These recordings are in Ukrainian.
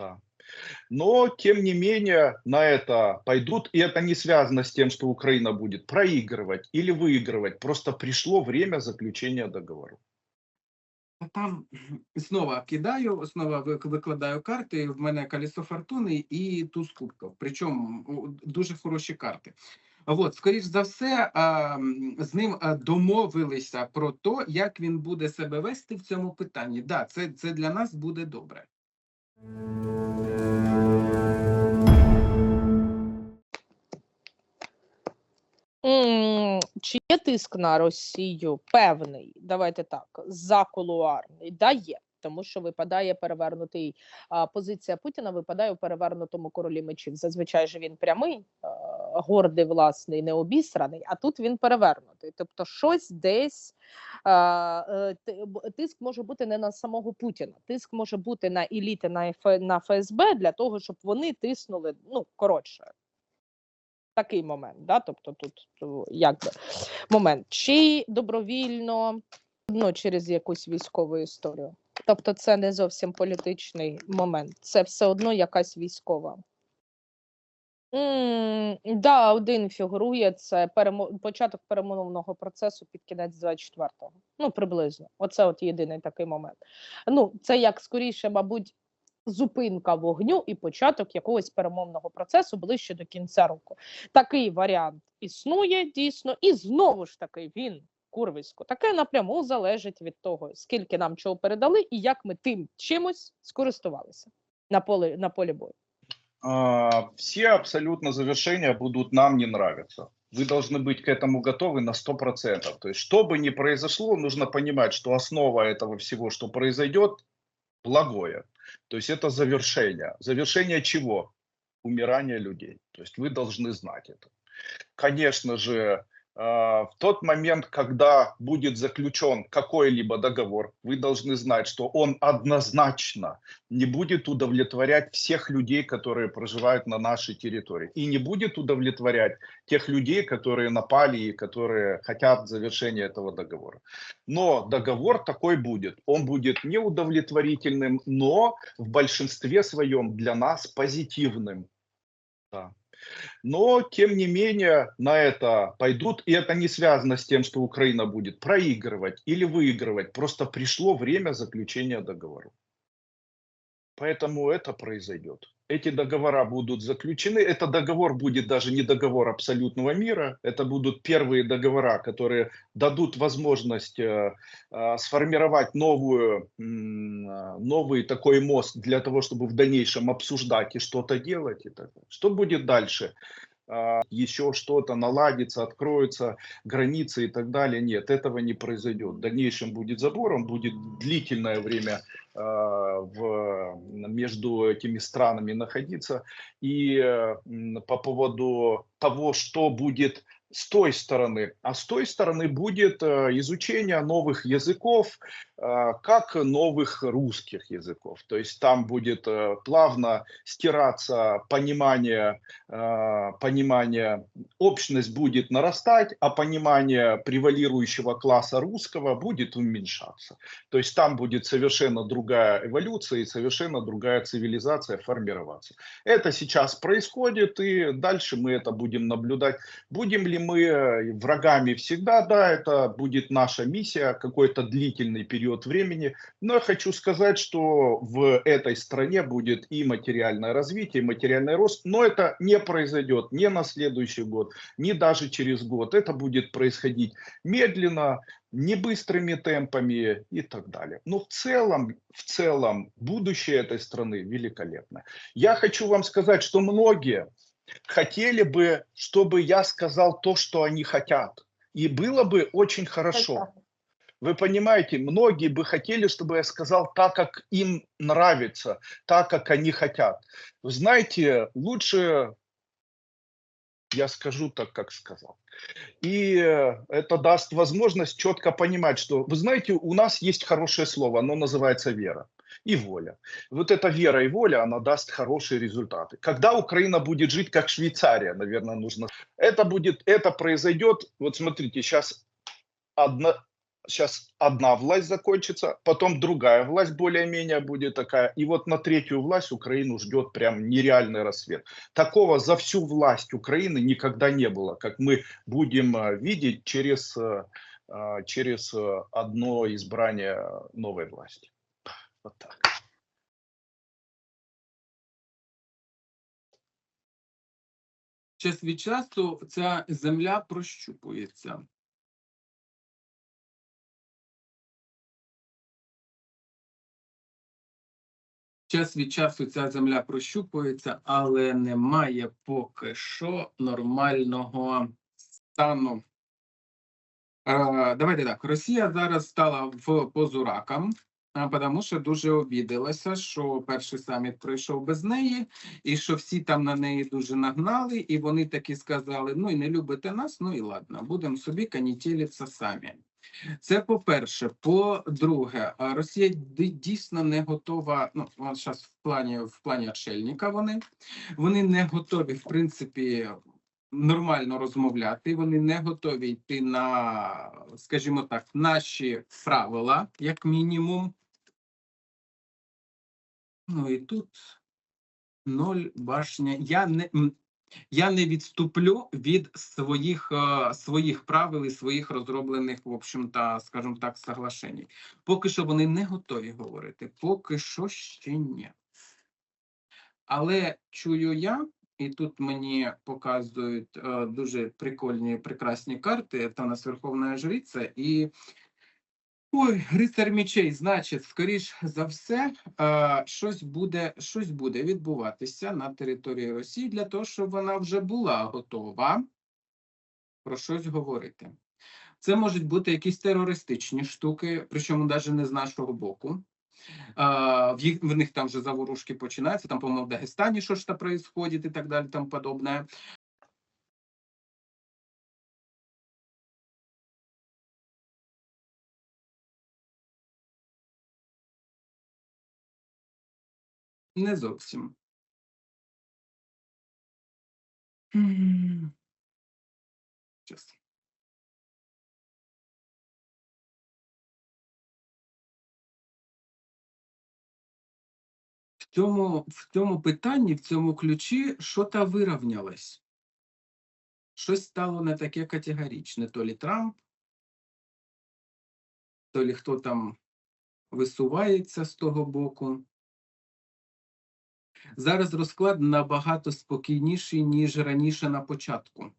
Да. Но, тем не менее, на это пойдут, и это не связано с тем, что Украина будет проигрывать или выигрывать. Просто пришло время заключения договора. Там знову кидаю, знову вик- викладаю карти. В мене колесо фортуни і туз кубків. Причому у, дуже хороші карти. От, скоріш за все, а, м, з ним а, домовилися про те, як він буде себе вести в цьому питанні. Да, це, це для нас буде добре. Чи є тиск на Росію? Певний, давайте так, закулуарний. Да, є. Тому що випадає перевернутий позиція Путіна, випадає у перевернутому королі мечів. Зазвичай же він прямий, гордий, власний, необісраний, а тут він перевернутий. Тобто, щось десь е, тиск може бути не на самого Путіна, тиск може бути на еліти на, ФСБ для того, щоб вони тиснули. Ну коротше, такий момент, да? тобто тут якби момент, чи добровільно ну, через якусь військову історію. Тобто, це не зовсім політичний момент, це все одно якась військова. Да, один фігурує це перемо... початок перемовного процесу під кінець 24-го. Ну, приблизно. Оце от єдиний такий момент. Ну, це як скоріше, мабуть, зупинка вогню і початок якогось перемовного процесу ближче до кінця року. Такий варіант існує дійсно, і знову ж таки він курвисько. Таке напряму залежить від того, скільки нам чого передали, і як ми тим чимось скористувалися на полі на полі бою. А, Все абсолютно завершения будут нам не нравиться. Вы должны быть к этому готовы на 100%. То есть, что бы ни произошло, нужно понимать, что основа этого всего, что произойдет, благое. То есть, это завершение. Завершение чего? Умирания людей. То есть, вы должны знать это. Конечно же, в тот момент, когда будет заключен какой-либо договор, вы должны знать, что он однозначно не будет удовлетворять всех людей, которые проживают на нашей территории, и не будет удовлетворять тех людей, которые напали и которые хотят завершения этого договора. Но договор такой будет. Он будет неудовлетворительным, но в большинстве своем для нас позитивным. Да. Но, тем не менее, на это пойдут, и это не связано с тем, что Украина будет проигрывать или выигрывать. Просто пришло время заключения договора. Поэтому это произойдет. Эти договора будут заключены. Это договор будет даже не договор абсолютного мира. Это будут первые договора, которые дадут возможность э, э, сформировать новую, э, новый такой мост для того, чтобы в дальнейшем обсуждать и что-то делать. И так. Что будет дальше? А, Еще что-то наладится, откроются границы и так далее. Нет, этого не произойдет. В дальнейшем будет забор, он будет длительное время а, в, между этими странами находиться. И по поводу того, что будет с той стороны, а с той стороны будет э, изучение новых языков, э, как новых русских языков. То есть там будет э, плавно стираться понимание, понимание, общность будет нарастать, а понимание превалирующего класса русского будет уменьшаться. То есть там будет совершенно другая эволюция и совершенно другая цивилизация формироваться. Это сейчас происходит, и дальше мы это будем наблюдать. Будем ли мы э, врагами всегда? Да, это будет наша миссия, какой-то длительный период времени. Но я хочу сказать, что в этой стране будет и материальное развитие, и материальный рост, но это не произойдет ни на следующий год, ни даже через год. Это будет происходить медленно, не быстрыми темпами и так далее. Но в целом, в целом, будущее этой страны великолепно. Я хочу вам сказать, что многие хотели бы, чтобы я сказал то, что они хотят. И было бы очень хорошо. Вы понимаете, многие бы хотели, чтобы я сказал так, как им нравится, так, как они хотят. Вы знаете, лучше я скажу так, как сказал. И это даст возможность четко понимать, что, вы знаете, у нас есть хорошее слово, оно называется вера и воля. Вот эта вера и воля, она даст хорошие результаты. Когда Украина будет жить как Швейцария, наверное, нужно. Это будет, это произойдет, вот смотрите, сейчас одна, сейчас одна власть закончится, потом другая власть более-менее будет такая, и вот на третью власть Украину ждет прям нереальный рассвет. Такого за всю власть Украины никогда не было, как мы будем э, видеть через, э, э, через одно избрание новой власти. Вот так. Час від часу ця земля прощупується. Час від часу ця земля прощупується, але немає поки що нормального стану. Е, давайте так. Росія зараз стала в позу ракам, а, тому що дуже обідалася, що перший саміт пройшов без неї, і що всі там на неї дуже нагнали, і вони таки сказали: ну і не любите нас, ну і ладно, будемо собі канітілитися самі. Це по-перше. По-друге, Росія дійсно не готова. Ну, зараз в плані в плані отшельника вони, вони не готові, в принципі, нормально розмовляти. Вони не готові йти на, скажімо так, наші правила, як мінімум. Ну і тут ноль башня. Я не, я не відступлю від своїх, е, своїх правил і своїх розроблених, в общем-то, скажімо так, соглашень. Поки що вони не готові говорити, поки що ще ні. Але чую я, і тут мені показують е, дуже прикольні, прекрасні карти. У нас Верховна Жриця і. Ой, рицар мечей, значить, скоріш за все, е, щось буде, щось буде відбуватися на території Росії для того, щоб вона вже була готова про щось говорити. Це можуть бути якісь терористичні штуки, причому навіть не з нашого боку. А, в, їх, в них там вже заворушки починаються, там, по-моєму, в Дагестані що ж там происходит і так далі, тому подобне. Не зовсім. М. цьому, в цьому питанні, в цьому ключі, що та вирівнялось. Щось стало не таке категоричне. То лі Трамп, то лі хто там висувається з того боку. Зараз розклад набагато спокійніший, ніж раніше на початку.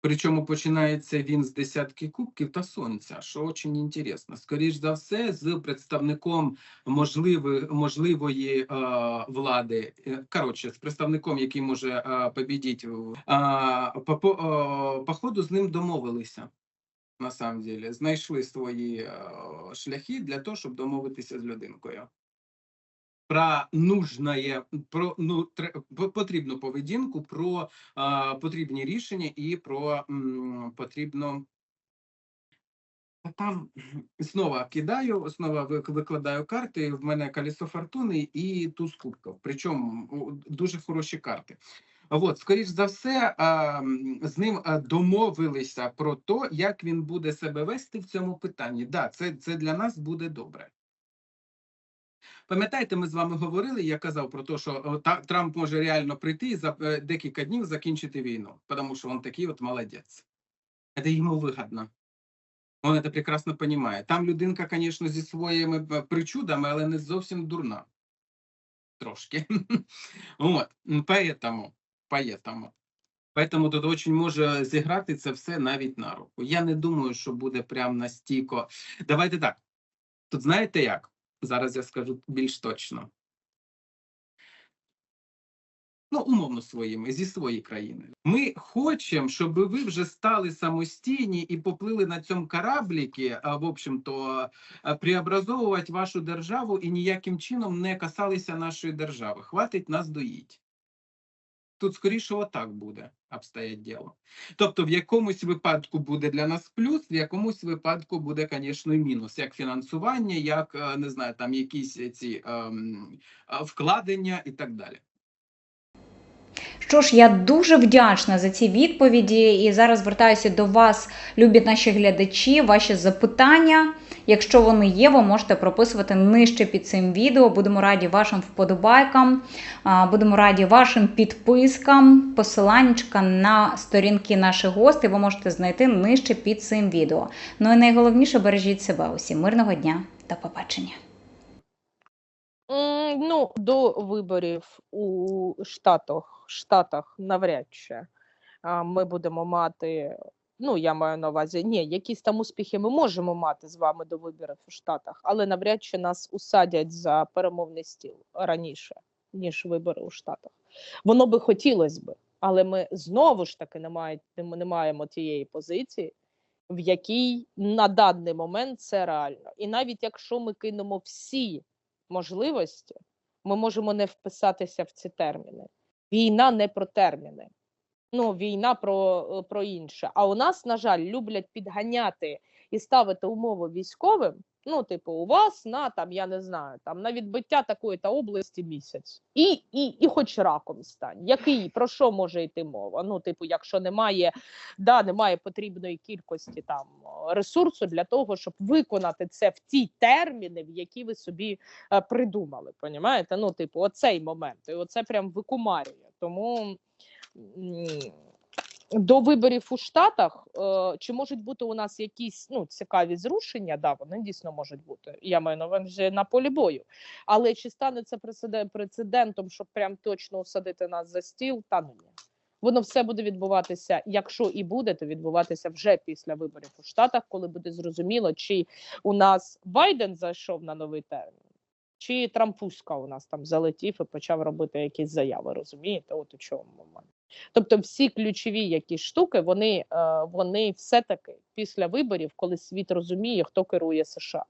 Причому починається він з десятки кубків та сонця, що дуже інтересно. Скоріш за все, з представником можливої, можливої е, влади, е, коротше, з представником, який може е, побідіти, а, по, е, по ходу з ним домовилися. На самом деле, знайшли свої е, шляхи для того, щоб домовитися з людинкою про нужне, про ну, потрібну поведінку, про а, потрібні рішення і про м, потрібно. А Там знову кидаю, знову ви- викладаю карти. В мене колесо фортуни і туз кубків. Причому дуже хороші карти. От, скоріш за все, з ним домовилися про те, як він буде себе вести в цьому питанні. Да, це, це для нас буде добре. Пам'ятаєте, ми з вами говорили, я казав про те, що о, та, Трамп може реально прийти і за е, декілька днів закінчити війну, тому що він такий от молодець. Це йому вигідно. Він це прекрасно розуміє. Там людинка, звісно, зі своїми е, причудами, але не зовсім дурна. Трошки. От, м, поэтому, поэтому. Поэтому тут очень може зіграти це все навіть на руку. Я не думаю, що буде прям настільки. Давайте так. Тут знаєте як? Зараз я скажу більш точно. Ну, умовно своїми, зі своєї країни. Ми хочемо, щоб ви вже стали самостійні і поплили на цьому корабліки, в общем-то, преобразовувати вашу державу і ніяким чином не касалися нашої держави. Хватить нас доїть. Тут скоріше отак буде обстоять діло. Тобто, в якомусь випадку буде для нас плюс, в якомусь випадку буде, звісно, мінус, як фінансування, як е, не знаю, там якісь ці ем, е, вкладення і так далі. Що ж, я дуже вдячна за ці відповіді і зараз звертаюся до вас, любі наші глядачі, ваші запитання. Якщо вони є, ви можете прописувати нижче під цим відео. Будемо раді вашим вподобайкам, будемо раді вашим підпискам. Посиланнячка на сторінки наших гостей ви можете знайти нижче під цим відео. Ну і найголовніше бережіть себе усім. Мирного дня, до побачення. Ну, до виборів у Штатах, Штатах навряд чи ми будемо мати. Ну, я маю на увазі, ні, якісь там успіхи ми можемо мати з вами до виборів у Штатах, але навряд чи нас усадять за перемовний стіл раніше, ніж вибори у Штатах. Воно би хотілося би, але ми знову ж таки не, має, не не маємо тієї позиції, в якій на даний момент це реально. І навіть якщо ми кинемо всі можливості, ми можемо не вписатися в ці терміни. Війна не про терміни. Ну, війна про, е, про інше. А у нас, на жаль, люблять підганяти і ставити умови військовим. Ну, типу, у вас на там, я не знаю, там на відбиття такої та області місяць, і, і, і хоч раком стань. Який про що може йти мова? Ну, типу, якщо немає, да, немає потрібної кількості там ресурсу для того, щоб виконати це в ті терміни, в які ви собі е, придумали. Понімаєте? Ну, типу, оцей момент, і оце прям викумарює. Тому. До виборів у Штатах е, чи можуть бути у нас якісь ну цікаві зрушення? Да, вони дійсно можуть бути. Я маю на увазі на полі бою. Але чи стане це прецедентом, щоб прям точно усадити нас за стіл? Та ну ні. Воно все буде відбуватися, якщо і буде, то відбуватися вже після виборів у Штатах, коли буде зрозуміло, чи у нас Байден зайшов на новий термін, чи Трампуська у нас там залетів і почав робити якісь заяви. Розумієте? От у чому момент. Тобто, всі ключові якісь штуки, вони, е, вони все таки після виборів, коли світ розуміє, хто керує США.